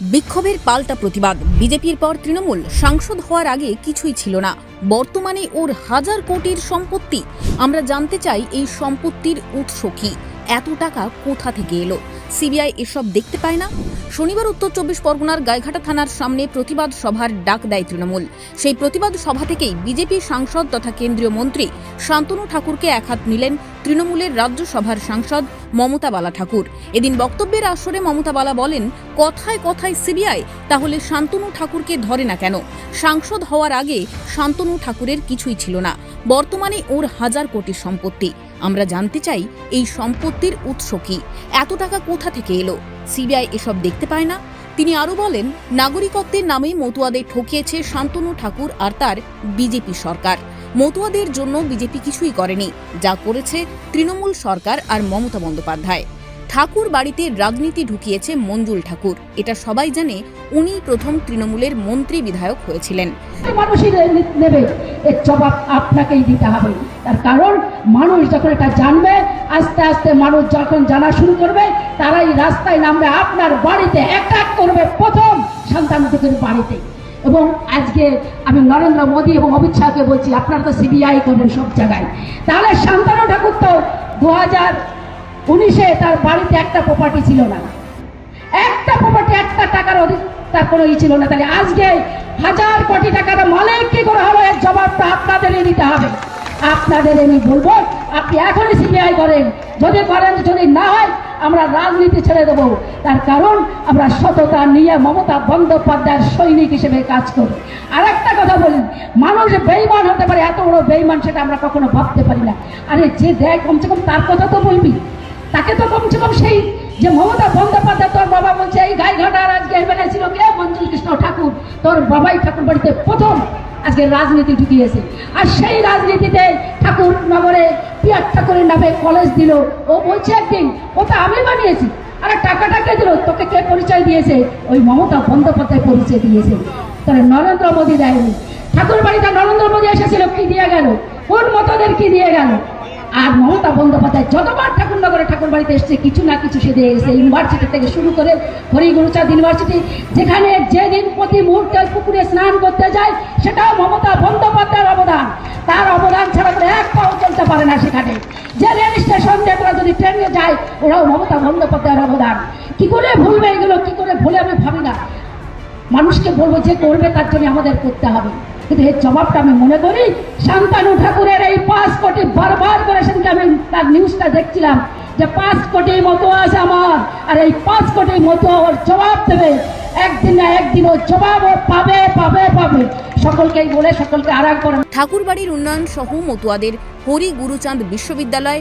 বিক্ষোভের পাল্টা প্রতিবাদ। বিজেপির পর তৃণমূল সাংসদ হওয়ার আগে কিছুই ছিল না। বর্তমানে ওর হাজার কোটির সম্পত্তি। আমরা জানতে চাই এই সম্পত্তির উৎস কি। এত টাকা কোথা থেকে এলো? সিবিআই এসব দেখতে পায় না? শনিবার উত্তর চব্বিশ পরগনার গাইঘাটা থানার সামনে প্রতিবাদ সভার ডাক দেয় তৃণমূল। সেই প্রতিবাদ সভা থেকেই বিজেপি সাংসদ তথা কেন্দ্রীয় মন্ত্রী শান্তনু ঠাকুরকে একহাত নিলেন তৃণমূলের রাজ্যসভার সাংসদ মমতা বালা ঠাকুর। এদিন বক্তব্যের আসরে মমতা বালা বলেন, কথায় কথায় সিবিআই, তাহলে শান্তনু ঠাকুরকে ধরে না কেন? সাংসদ হওয়ার আগে শান্তনু ঠাকুরের কিছুই ছিল না। বর্তমানে ওর হাজার কোটি সম্পত্তি। আমরা জানতে চাই এই সম্পত্তির উৎস কি। এত টাকা কোথা থেকে এলো? সিবিআই এসব দেখতে পায় না। তিনি আরও বলেন, নাগরিকত্বের নামে মতুয়াদের ঠকিয়েছে শান্তনু ঠাকুর আর তার বিজেপি সরকার। মতুয়াদের জন্য বিজেপি কিছুই করেনি, যা করেছে তৃণমূল সরকার আর মমতা বন্দ্যোপাধ্যায়। ঠাকুর বাড়িতে রাজনীতি ঢুকিয়েছে মঞ্জুল ঠাকুর। এটা সবাই জানে উনি প্রথম তৃণমূলের মন্ত্রী বিধায়ক হয়েছিলেন। মানুষই নেবে, এর জবাব আপনাকেই দিতে হবে। তার কারণ, মানুষ যখন এটা জানবে, আস্তে আস্তে মানুষ যখন জানা শুরু করবে, তারাই রাস্তায় নামবে, আপনার বাড়িতে অ্যাটাক করবে প্রথম সন্তানদের বাড়িতে। এবং আজকে আমি নরেন্দ্র মোদী এবং অমিত শাহকে বলছি, আপনারা তো সিবিআই করবেন সব জায়গায়। তাহলে শান্তানু ঠাকুর তো দু হাজার উনিশে তার বাড়িতে একটা প্রপার্টি ছিল না। একটা প্রপার্টি একটা টাকার অধিক তার কোনো ই ছিল না। তাহলে আজকে হাজার কোটি টাকার মালিক কি করে হলো এর জবাবটা আপনাদেরই দিতে হবে। আপনাদের আমি বলব, আপনি এখনই সিবিআই করেন। যদি করেন, যদি না হয়, আমরা রাজনীতি ছেড়ে দেবো। তার কারণ, আমরা সততা নিয়ে মমতা বন্দ্যোপাধ্যায়ের সৈনিক হিসেবে কাজ করি। আর একটা কথা বলি মানুষ বেইমান হতে পারে, এত বড় বেইমান সেটা আমরা কখনো ভাবতে পারি না। আরে যে দেয় কমসে কম তার কথা তো বলবি। তাকে তো কমছে কম সেই যে মমতা বন্দ্যোপাধ্যায়, তোর বাবা বলছে, এই গাইঘাটার আজকে এমএলএ ছিল কে? মঞ্জুল কৃষ্ণ ঠাকুর। তোর বাবাই ঠাকুর বাড়িতে প্রথম আজকে রাজনীতি ঢুকিয়েছে। আর সেই রাজনীতিতে ঠাকুর নগরে পিয়ার ঠাকুরের নামে কলেজ দিল। ও বলছে একদিন, ও তো আমি বানিয়েছি। আরে টাকাটা কে দিল? তোকে কে পরিচয় দিয়েছে? ওই মমতা বন্দ্যোপাধ্যায় পরিচয় দিয়েছে। তাহলে নরেন্দ্র মোদী দেয়নি। ঠাকুর বাড়িতে নরেন্দ্র মোদী এসেছিল, কি দিয়ে গেল? কোন মতদের কি দিয়ে গেল? আর মমতা বন্দ্যোপাধ্যায় যতবার ঠাকুরনগরে ঠাকুর বাড়িতে এসছে, কিছু না কিছু সে দিয়ে এসেছে। ইউনিভার্সিটি থেকে শুরু করে হরিগুরুচাঁদ ইউনিভার্সিটি যেখানে যেদিন প্রতি মুহূর্তে পুকুরে স্নান করতে যায়, সেটাও মমতা বন্দ্যোপাধ্যায়ের অবদান। তার অবদান ছাড়া করে এক পাও চলতে পারে না সেখানে। যে রেল স্টেশন দিয়ে তোরা যদি ট্রেনে যায়, ওরাও মমতা বন্দ্যোপাধ্যায়ের অবদান। কি করে ভুলবে এগুলো? কি করে ভুলে আমি ভাবি না। মানুষকে বলব যে করবে, তার জন্য আমাদের করতে হবে। কিন্তু এর জবাবটা আমি মনে করি। শান্তানু ঠাকুরের এই পাঁচ কোটি বারবার করে সেদিকে আমি তার নিউজটা দেখছিলাম যে পাঁচ কোটি মতো আছে আমার, আর এই পাঁচ কোটি মতো ওর জবাব দেবে। একদিন না একদিন ও জবাব পাবে পাবে পাবে। সকলকেই বলে, সকলকে আর একবার ঠাকুরবাড়ির উন্নয়ন সহ মতুয়াদের হরি গুরুচাঁদ বিশ্ববিদ্যালয়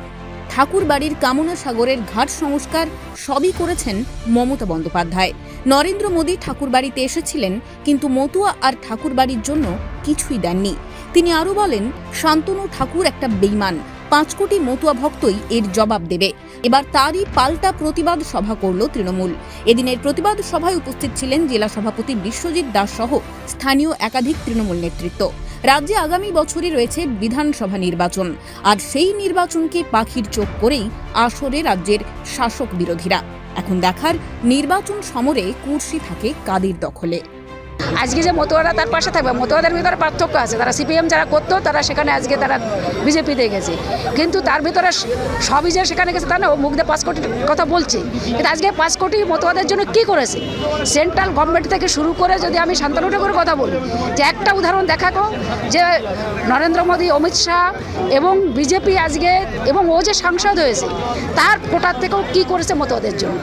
ঠাকুরবাড়ির কামনা সাগরের ঘাট সংস্কার সবই করেছেন মমতা বন্দ্যোপাধ্যায়। নরেন্দ্র মোদী ঠাকুরবাড়িতে এসেছিলেন, কিন্তু মতুয়া আর ঠাকুরবাড়ির জন্য কিছুই দেননি। তিনি আরও বলেন, শান্তনু ঠাকুর একটা বেইমান, পাঁচ কোটি মতুয়া ভক্তই এর জবাব দেবে। এবার তারই পাল্টা প্রতিবাদ সভা করল তৃণমূল। এদিনের প্রতিবাদ সভায় উপস্থিত ছিলেন জেলা সভাপতি বিশ্বজিৎ দাস সহ স্থানীয় একাধিক তৃণমূল নেতৃত্ব। রাজ্যে আগামী বছরই রয়েছে বিধানসভা নির্বাচন। আর সেই নির্বাচনকে পাখির চোখ করেই আসরে রাজ্যের শাসক বিরোধীরা। এখন দেখার নির্বাচন সমরে কুর্সি থাকে কাদের দখলে। আজকে যে মতুয়ারা তার পাশে থাকবে, মতুয়াদের ভিতরে পার্থক্য আছে। তারা সিপিএম যারা করতো, তারা সেখানে আজকে তারা বিজেপিতে গেছে। কিন্তু তার ভিতরে সবই যে সেখানে গেছে তা না মুখ দিয়ে পাঁচ কোটির কথা বলছে। কিন্তু আজকে পাঁচ কোটি মতুয়াদের জন্য কি করেছে? সেন্ট্রাল গভর্নমেন্ট থেকে শুরু করে যদি আমি শান্তানু ঠাকুরের কথা বলি, যে একটা উদাহরণ দেখাকো যে নরেন্দ্র মোদী, অমিত শাহ এবং বিজেপি আজকে এবং ও যে সাংসদ হয়েছে, তার কোটার থেকেও কি করেছে মতুয়াদের জন্য?